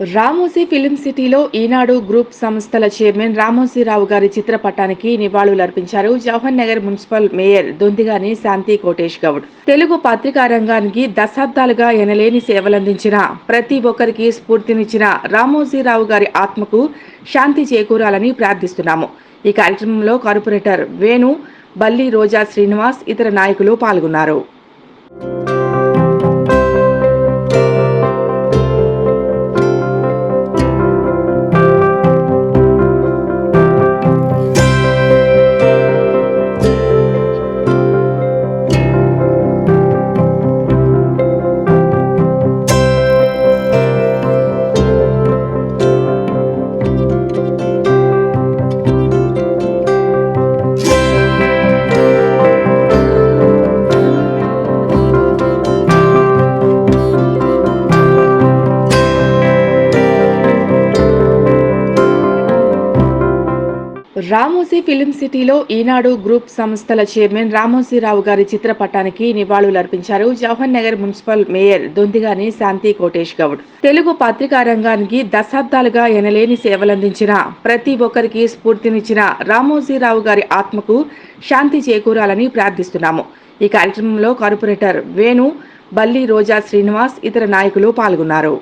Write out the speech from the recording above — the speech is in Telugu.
రామోజీ ఫిలిం సిటీలో ఈనాడు గ్రూప్ సంస్థల చైర్మన్ రామోజీరావు గారి చిత్రపటానికి నివాళులర్పించారు జవహర్ నగర్ మున్సిపల్ మేయర్ దొందిగాని శాంతి కోటేష్ గౌడ్. తెలుగు పత్రికా రంగానికి దశాబ్దాలుగా ఎనలేని సేవలందించిన ప్రతి ఒక్కరికి స్ఫూర్తినిచ్చిన రామోజీరావు గారి ఆత్మకు శాంతి చేకూరాలని ప్రార్థిస్తున్నాము. ఈ కార్యక్రమంలో కార్పొరేటర్ వేణు బల్లి రోజా శ్రీనివాస్ ఇతర నాయకులు పాల్గొన్నారు. రామోజీ ఫిలిం సిటీలో ఈనాడు గ్రూప్ సంస్థల చైర్మన్ రామోజీరావు గారి చిత్రపటానికి నివాళులర్పించారు. Jawahar Nagar municipal mayor Dondigani Shanti Kotesh Goud. Telugu పత్రికా రంగానికి దశాబ్దాలుగా ఎనలేని సేవలందించిన ప్రతి ఒక్కరికి స్ఫూర్తినిచ్చిన రామోజీరావు గారి ఆత్మకు శాంతి చేకూరాలని ప్రార్థిస్తున్నాము. ఈ కార్యక్రమంలో కార్పొరేటర్ వేణు బల్లి రోజా శ్రీనివాస్ ఇతర నాయకులు పాల్గొన్నారు.